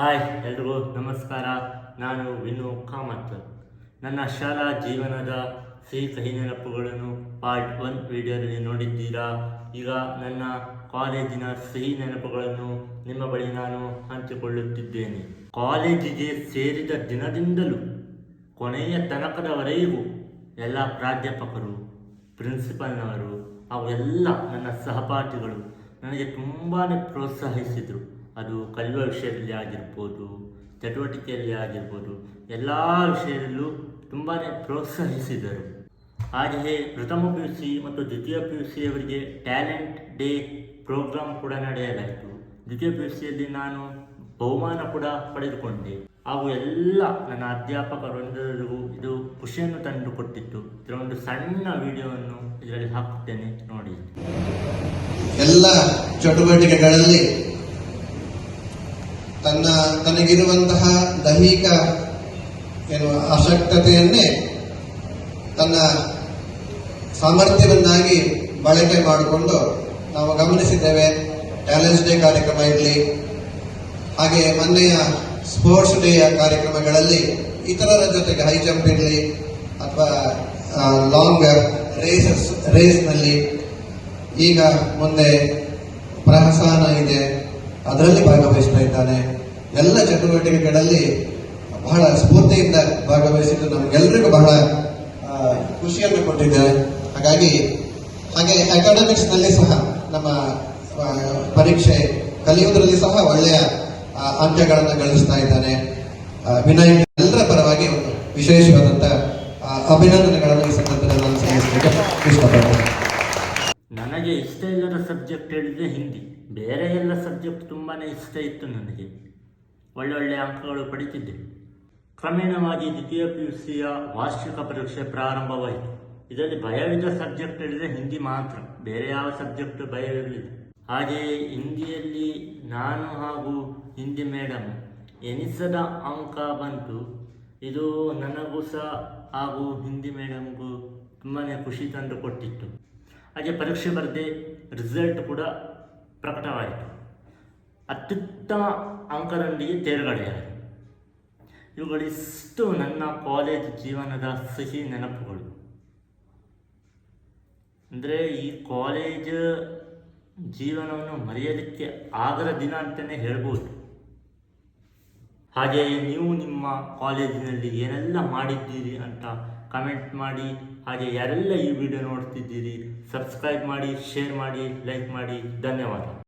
Hi ಎಲ್ರಿಗೂ ನಮಸ್ಕಾರ. ನಾನು ವಿನು ಕಾಮತ್. ನನ್ನ ಶಾಲಾ ಜೀವನದ ಸಿಹಿ ಕಹಿ ನೆನಪುಗಳನ್ನು ಪಾರ್ಟ್ ಒನ್ ವಿಡಿಯೋದಲ್ಲಿ ನೋಡಿದ್ದೀರಾ? ಈಗ ನನ್ನ ಕಾಲೇಜಿನ ಸಿಹಿ ನೆನಪುಗಳನ್ನು ನಿಮ್ಮ ಬಳಿ ನಾನು ಹಂಚಿಕೊಳ್ಳುತ್ತಿದ್ದೇನೆ. ಕಾಲೇಜಿಗೆ ಸೇರಿದ ದಿನದಿಂದಲೂ ಕೊನೆಯ ತನಕದವರೆಗೂ ಎಲ್ಲ ಪ್ರಾಧ್ಯಾಪಕರು, ಪ್ರಿನ್ಸಿಪಲ್ನವರು ಅವೆಲ್ಲ ನನ್ನ ಸಹಪಾಠಿಗಳು ನನಗೆ ತುಂಬಾ ಪ್ರೋತ್ಸಾಹಿಸಿದರು. ಅದು ಕಲಿಯುವ ವಿಷಯದಲ್ಲಿ ಆಗಿರ್ಬೋದು, ಚಟುವಟಿಕೆಯಲ್ಲಿ ಆಗಿರ್ಬೋದು, ಎಲ್ಲ ವಿಷಯದಲ್ಲೂ ತುಂಬಾ ಪ್ರೋತ್ಸಾಹಿಸಿದರು. ಹಾಗೆಯೇ ಪ್ರಥಮ ಪಿ ಯು ಸಿ ಮತ್ತು ದ್ವಿತೀಯ ಪಿ ಯು ಸಿಯವರಿಗೆ ಟ್ಯಾಲೆಂಟ್ ಡೇ ಪ್ರೋಗ್ರಾಮ್ ಕೂಡ ನಡೆಯಲಾಯಿತು. ದ್ವಿತೀಯ ಪಿ ಯು ಸಿಯಲ್ಲಿ ನಾನು ಬಹುಮಾನ ಕೂಡ ಪಡೆದುಕೊಂಡೆ. ಹಾಗೂ ಎಲ್ಲ ನನ್ನ ಅಧ್ಯಾಪಕರೊಂದಿಗೂ ಇದು ಖುಷಿಯನ್ನು ತಂದು ಕೊಟ್ಟಿತ್ತು. ಇದರ ಒಂದು ಸಣ್ಣ ವಿಡಿಯೋವನ್ನು ಇದರಲ್ಲಿ ಹಾಕುತ್ತೇನೆ ನೋಡಿ. ಎಲ್ಲ ಚಟುವಟಿಕೆಗಳಲ್ಲಿ ತನ್ನ ತನಗಿರುವಂತಹ ದೈಹಿಕ ಏನು ಅಶಕ್ತತೆಯನ್ನೇ ತನ್ನ ಸಾಮರ್ಥ್ಯವನ್ನಾಗಿ ಬಳಕೆ ಮಾಡಿಕೊಂಡು ನಾವು ಗಮನಿಸಿದ್ದೇವೆ. ಟ್ಯಾಲೆಂಟ್ಸ್ ಡೇ ಕಾರ್ಯಕ್ರಮ ಇರಲಿ, ಹಾಗೆ ಮೊನ್ನೆಯ ಸ್ಪೋರ್ಟ್ಸ್ ಡೇಯ ಕಾರ್ಯಕ್ರಮಗಳಲ್ಲಿ ಇತರರ ಜೊತೆಗೆ ಹೈ ಜಂಪ್ ಇರಲಿ, ಅಥವಾ ಲಾಂಗ್ ರೇಸಸ್ ರೇಸ್ನಲ್ಲಿ ಈಗ ಮುಂದೆ ಪ್ರಹಸನ ಇದೆ. ಅದರಲ್ಲಿ ಭಾಗವಹಿಸ್ತಾ ಇದ್ದಾನೆ. ಎಲ್ಲ ಚಟುವಟಿಕೆಗಳಲ್ಲಿ ಬಹಳ ಸ್ಫೂರ್ತಿಯಿಂದ ಭಾಗವಹಿಸಿದ್ದು ನಮಗೆಲ್ಲರಿಗೂ ಬಹಳ ಖುಷಿಯನ್ನು ಕೊಟ್ಟಿದೆ ಹಾಗಾಗಿ ಹಾಗೆ ಅಕಾಡೆಮಿಕ್ಸ್ನಲ್ಲಿ ಸಹ ನಮ್ಮ ಪರೀಕ್ಷೆ ಕಲಿಯುವುದರಲ್ಲಿ ಸಹ ಒಳ್ಳೆಯ ಅಂಕಗಳನ್ನು ಗಳಿಸ್ತಾ ಇದ್ದಾನೆ. ವಿನಯ್ ಎಲ್ಲರ ಪರವಾಗಿ ಒಂದು ವಿಶೇಷವಾದಂತ ಅಭಿನಂದನೆಗಳನ್ನು ಈ ಸಂದರ್ಭದಲ್ಲಿ ನಾನು ಇಷ್ಟಪಡ್ತೇನೆ. ನನಗೆ ಇಷ್ಟ ಇಲ್ಲದ ಸಬ್ಜೆಕ್ಟ್ ಹೇಳಿದರೆ ಹಿಂದಿ. ಬೇರೆ ಎಲ್ಲ ಸಬ್ಜೆಕ್ಟ್ ತುಂಬಾ ಇಷ್ಟ ಇತ್ತು ನನಗೆ. ಒಳ್ಳೊಳ್ಳೆ ಅಂಕಗಳು ಪಡಿತಿದ್ದೆ. ಕ್ರಮೇಣವಾಗಿ ದ್ವಿತೀಯ ಪಿ ಯು ಸಿಯ ವಾರ್ಷಿಕ ಪರೀಕ್ಷೆ ಪ್ರಾರಂಭವಾಯಿತು. ಇದರಲ್ಲಿ ಭಯವಿದ್ದ ಸಬ್ಜೆಕ್ಟ್ ಹೇಳಿದರೆ ಹಿಂದಿ ಮಾತ್ರ. ಬೇರೆ ಯಾವ ಸಬ್ಜೆಕ್ಟ್ ಭಯವಿರಲಿಲ್ಲ. ಹಾಗೆಯೇ ಹಿಂದಿಯಲ್ಲಿ ನಾನು ಹಾಗೂ ಹಿಂದಿ ಮೇಡಮ್ ಎನಿಸದ ಅಂಕ ಬಂತು. ಇದು ನನಗೂ ಸಹ ಹಾಗೂ ಹಿಂದಿ ಮೇಡಮ್ಗೂ ತುಂಬಾ ಖುಷಿ ತಂದು ಕೊಟ್ಟಿತ್ತು ಹಾಗೆ ಪರೀಕ್ಷೆ ಬರದೆ ರಿಸಲ್ಟ್ ಕೂಡ ಪ್ರಕಟವಾಯಿತು. ಅತ್ಯುತ್ತಮ ಅಂಕದೊಂದಿಗೆ ತೇರ್ಗಡೆಯಾಯಿತು ಇವುಗಳಿಷ್ಟು ನನ್ನ ಕಾಲೇಜ್ ಜೀವನದ ಸಿಹಿ ನೆನಪುಗಳು. ಅಂದರೆ ಈ ಕಾಲೇಜ್ ಜೀವನವನ್ನು ಮರೆಯಲಿಕ್ಕೆ ಆಗದ ದಿನ ಅಂತಲೇ ಹೇಳ್ಬೋದು. ಹಾಗೆಯೇ ನೀವು ನಿಮ್ಮ ಕಾಲೇಜಿನಲ್ಲಿ ಏನೆಲ್ಲ ಮಾಡಿದ್ದೀರಿ ಅಂತ ಕಮೆಂಟ್ ಮಾಡಿ ಹಾಗೆ ಯಾರೆಲ್ಲ ಈ ವಿಡಿಯೋ ನೋಡ್ತಿದ್ದೀರಿ ಸಬ್ಸ್ಕ್ರೈಬ್ ಮಾಡಿ ಶೇರ್ ಮಾಡಿ ಲೈಕ್ ಮಾಡಿ ಧನ್ಯವಾದ.